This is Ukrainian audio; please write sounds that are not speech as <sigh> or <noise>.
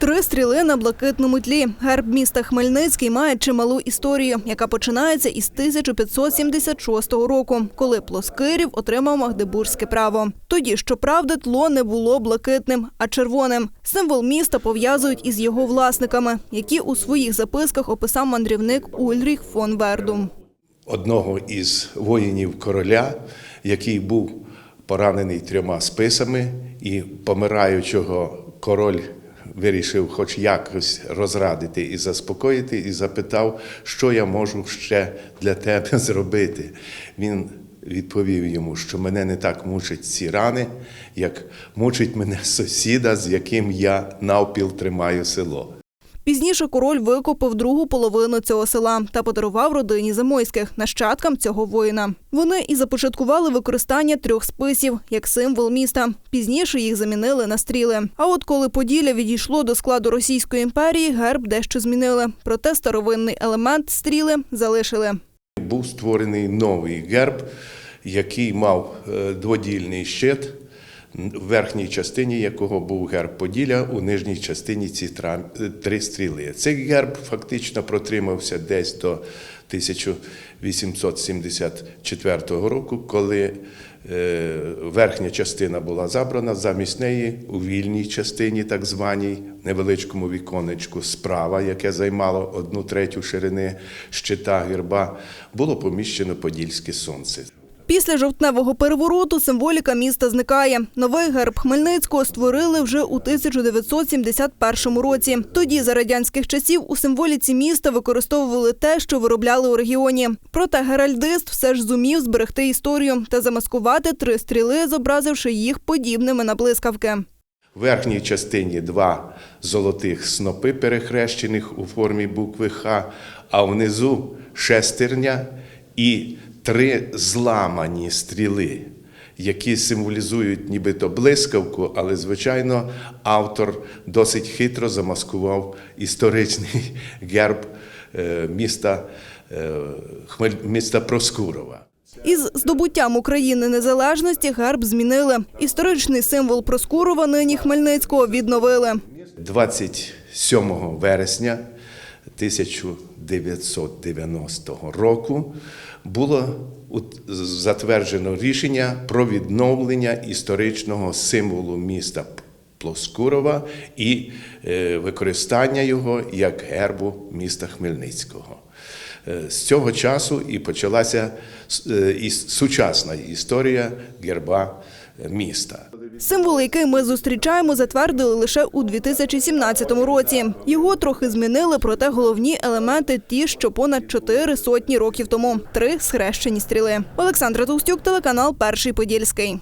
Три стріли на блакитному тлі. Герб міста Хмельницький має чималу історію, яка починається із 1576 року, коли Плоскирів отримав Магдебурзьке право. Тоді, щоправда, тло не було блакитним, а червоним. Символ міста пов'язують із його власниками, які у своїх записках описав мандрівник Ульріх фон Вердум. одного із воїнів короля, який був поранений трьома списами, і помираючого король вирішив хоч якось розрадити і заспокоїти, і запитав, що я можу ще для тебе <laughs> зробити. Він відповів йому, що мене не так мучать ці рани, як мучить мене сусіда, з яким я навпіл тримаю село. Пізніше король викупив другу половину цього села та подарував родині Замойських, нащадкам цього воїна. Вони і започаткували використання трьох списів як символ міста. Пізніше їх замінили на стріли. А от коли Поділля відійшло до складу Російської імперії, герб дещо змінили. Проте старовинний елемент стріли залишили. Був створений новий герб, який мав е, дводільний щит, в верхній частині якого був герб Поділля, у нижній частині ці е, три стріли. Цей герб фактично протримався десь до 1874 року, коли е, верхня частина була забрана, замість неї у вільній частині, так званій невеличкому віконечку справа, яке займало одну третю ширини щита герба, було поміщено Подільське сонце. Після жовтневого перевороту символіка міста зникає. Новий герб Хмельницького створили вже у 1971 році. Тоді за радянських часів у символіці міста використовували те, що виробляли у регіоні. Проте геральдист все ж зумів зберегти історію та замаскувати три стріли, зобразивши їх подібними на блискавки. В верхній частині два золотих снопи перехрещених у формі букви Х, а внизу шестерня і три зламані стріли, які символізують нібито блискавку, але, звичайно, автор досить хитро замаскував історичний <laughs> герб е, міста, е, міста Проскурова. Із здобуттям України незалежності герб змінили. Історичний символ Проскурова нині Хмельницького відновили. 27 вересня 1990 року було затверджено рішення про відновлення історичного символу міста Плоскурова і е, використання його як гербу міста Хмельницького. Е, З цього часу і почалася е, і сучасна історія герба міста. Символ, який ми зустрічаємо, затвердили лише у 2017 році. Його трохи змінили, проте головні елементи ті, що понад чотири сотні років тому. Три схрещені стріли. Олександра Толстюк, телеканал Перший Подільський.